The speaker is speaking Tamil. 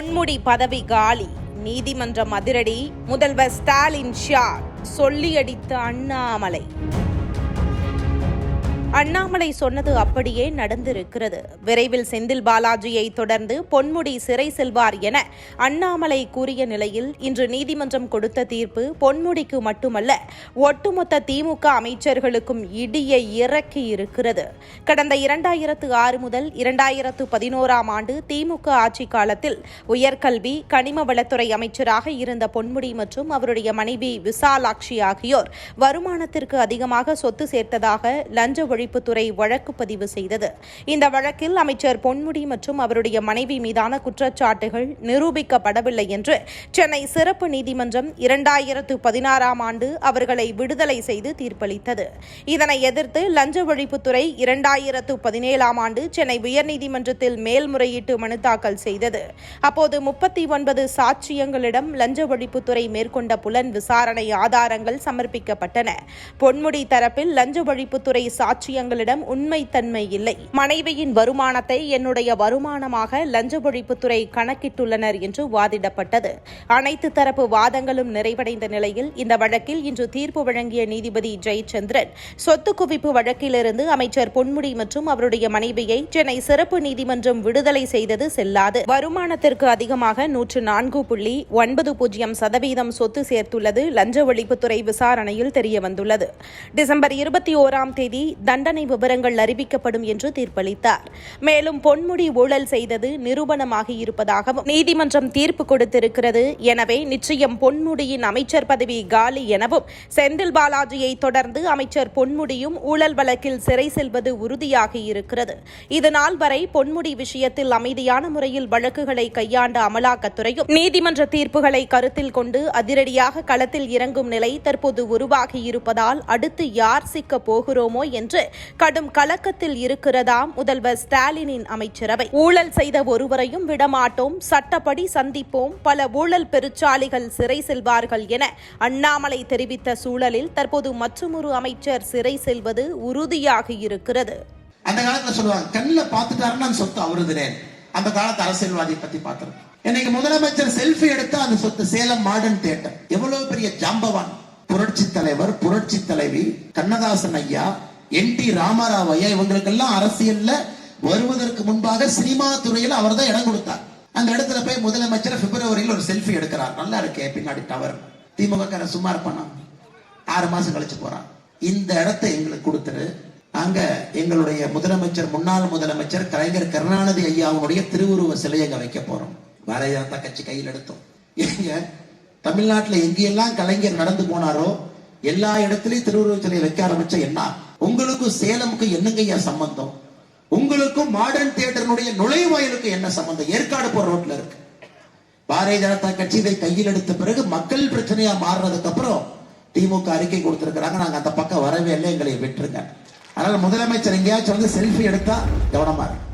பொன்முடி பதவி காலி. நீதிமன்றம் அதிரடி முதல்வர் ஸ்டாலின் ஷா சொல்லியடித்த அண்ணாமலை. அண்ணாமலை சொன்னது அப்படியே நடந்திருக்கிறது. விரைவில் செந்தில் பாலாஜியை தொடர்ந்து பொன்முடி சிறை செல்வார் என அண்ணாமலை கூறிய நிலையில் இன்று நீதிமன்றம் கொடுத்த தீர்ப்பு பொன்முடிக்கு மட்டுமல்ல ஒட்டுமொத்த திமுக அமைச்சர்களுக்கும் இடியை இறக்கி இருக்கிறது. கடந்த இரண்டாயிரத்து ஆறு முதல் இரண்டாயிரத்து பதினோராம் ஆண்டு திமுக ஆட்சி காலத்தில் உயர்கல்வி கனிம வளத்துறை அமைச்சராக இருந்த பொன்முடி மற்றும் அவருடைய மனைவி விசாலாட்சி ஆகியோர் வருமானத்திற்கு அதிகமாக சொத்து சேர்த்ததாக லஞ்ச ஒழிப்புத்துறை வழக்கு பதிவு செய்தது. இந்த வழக்கில் அமைச்சர் பொன்முடி மற்றும் அவருடைய மனைவி மீதான குற்றச்சாட்டுகள் நிரூபிக்கப்படவில்லை என்று சென்னை சிறப்பு நீதிமன்றம் இரண்டாயிரத்து பதினாறாம் ஆண்டு அவர்களை விடுதலை செய்து தீர்ப்பளித்தது. இதனை எதிர்த்து லஞ்ச ஒழிப்புத்துறை இரண்டாயிரத்து பதினேழாம் ஆண்டு சென்னை உயர்நீதிமன்றத்தில் மேல்முறையீட்டு மனு தாக்கல் செய்தது. அப்போது முப்பத்தி ஒன்பது சாட்சியங்களிடம் லஞ்ச ஒழிப்புத்துறை மேற்கொண்ட புலன் விசாரணை ஆதாரங்கள் சமர்ப்பிக்கப்பட்டன. பொன்முடி தரப்பில் லஞ்ச ஒழிப்புத்துறை சாட்சி சாட்சியங்களிடம் உண்மைத்தன்மை இல்லை. மனைவியின் வருமானத்தை என்னுடைய வருமானமாக லஞ்ச ஒழிப்புத்துறை கணக்கிட்டுள்ளனர் என்று வாதிடப்பட்டது. அனைத்து தரப்பு வாதங்களும் நிறைவடைந்த நிலையில் இந்த வழக்கில் இன்று தீர்ப்பு வழங்கிய நீதிபதி ஜெயச்சந்திரன் சொத்து குவிப்பு வழக்கிலிருந்து அமைச்சர் பொன்முடி மற்றும் அவருடைய மனைவியை சென்னை சிறப்பு நீதிமன்றம் விடுதலை செய்தது செல்லாது. வருமானத்திற்கு அதிகமாக நூற்று நான்கு புள்ளி ஒன்பது பூஜ்ஜியம் சதவீதம் சொத்து சேர்த்துள்ளது லஞ்ச ஒழிப்புத்துறை விசாரணையில் தெரியவந்துள்ளது. டிசம்பர் இருபத்தி ஓராம் தேதி தன் தண்டனை விவரங்கள் அறிவிக்கப்படும் என்று தீர்ப்பளித்தார். மேலும் பொன்முடி ஊழல் செய்தது நிரூபணமாகியிருப்பதாகவும் நீதிமன்றம் தீர்ப்பு கொடுத்திருக்கிறது. எனவே நிச்சயம் பொன்முடியின் அமைச்சர் பதவி காலி எனவும் செந்தில் பாலாஜியை தொடர்ந்து அமைச்சர் பொன்முடியும் ஊழல் வழக்கில் சிறை செல்வது உறுதியாகியிருக்கிறது இருக்கிறது. இதுநாள் வரை பொன்முடி விஷயத்தில் அமைதியான முறையில் வழக்குகளை கையாண்ட அமலாக்கத்துறையும் நீதிமன்ற தீர்ப்புகளை கருத்தில் கொண்டு அதிரடியாக களத்தில் இறங்கும் நிலை தற்போது உருவாகியிருப்பதால் அடுத்து யார் சிக்க போகிறோமோ என்று கடும் கலக்கத்தில் இருக்கிறதாம் முதல்வர் ஸ்டாலினின் அமைச்சரவை. ஊழல் செய்த ஒருவரையும் விடமாட்டோம். சட்டப்படி சந்திப்போம். பல ஊழல் பெருச்சாலிகள் சிறை செல்வார்கள் என அண்ணாமலை தெரிவித்த சூழலில் தற்போது மற்றொரு அமைச்சர் சிறை செல்வது உறுதியாக இருக்கிறது. அந்த காலத்துல சொல்லுவாங்க கண்ணில் பார்த்துட்டாருன்னா சொத்து அவருதுனே அந்த காலத்து அரசியல்வாதி பத்தி பார்த்திருக்கோம் இன்னைக்கு முதலமைச்சர் செல்ஃபி எடுத்தா அந்த சொத்து சேலம் மாடர்ன் தியேட்டர் எவ்வளவு பெரிய ஜாம்பவான். புரட்சி தலைவர் புரட்சி தலைவி கண்ணதாசன் ஐயா என் டி ராமராவ் ஐயா இவங்களுக்கெல்லாம் அரசியல்ல வருவதற்கு முன்பாக சினிமா துறையில் அவர் தான் இடம் கொடுத்தார். அந்த இடத்துல போய் முதலமைச்சர் பிப்ரவரியில் ஒரு செல்ஃபி எடுக்கிறார். நல்லா இருக்கே பின்னாடி டவர் திமுக சும்மா இருப்பானா? ஆறு மாசம் கழிச்சு போறான். இந்த இடத்த எங்களுக்கு கொடுத்துரு. நாங்க எங்களுடைய முதலமைச்சர் முன்னாள் முதலமைச்சர் கலைஞர் கருணாநிதி ஐயாவுடைய திருவுருவ சிலையை அங்க வைக்க போறோம். பாரதிய ஜனதா கட்சி கையில் எடுத்தோம்? ஏங்க தமிழ்நாட்டுல எங்கெல்லாம் கலைஞர் நடந்து போனாரோ எல்லா இடத்துலயும் திருவுருவ சிலையை வைக்க ஆரம்பிச்ச என்ன? உங்களுக்கும் சேலமுக்கு என்னங்க ஐயா சம்பந்தம்? உங்களுக்கும் மாடர்ன் தியேட்டருடைய நுழைவாயிலுக்கு என்ன சம்பந்தம்? ஏற்காடு போற ரோட்ல இருக்கு. பாரதிய ஜனதா கட்சி இதை கையில் எடுத்த பிறகு மக்கள் பிரச்சனையா மாறுறதுக்கு அப்புறம் திமுக அறிக்கை கொடுத்திருக்கிறாங்க. நாங்க அந்த பக்கம் வரவே இல்லை எங்களை விட்டுருங்க. அதனால முதலமைச்சர் எங்கேயாச்சும் வந்து செல்ஃபி எடுத்தா கவனமா இருக்கு.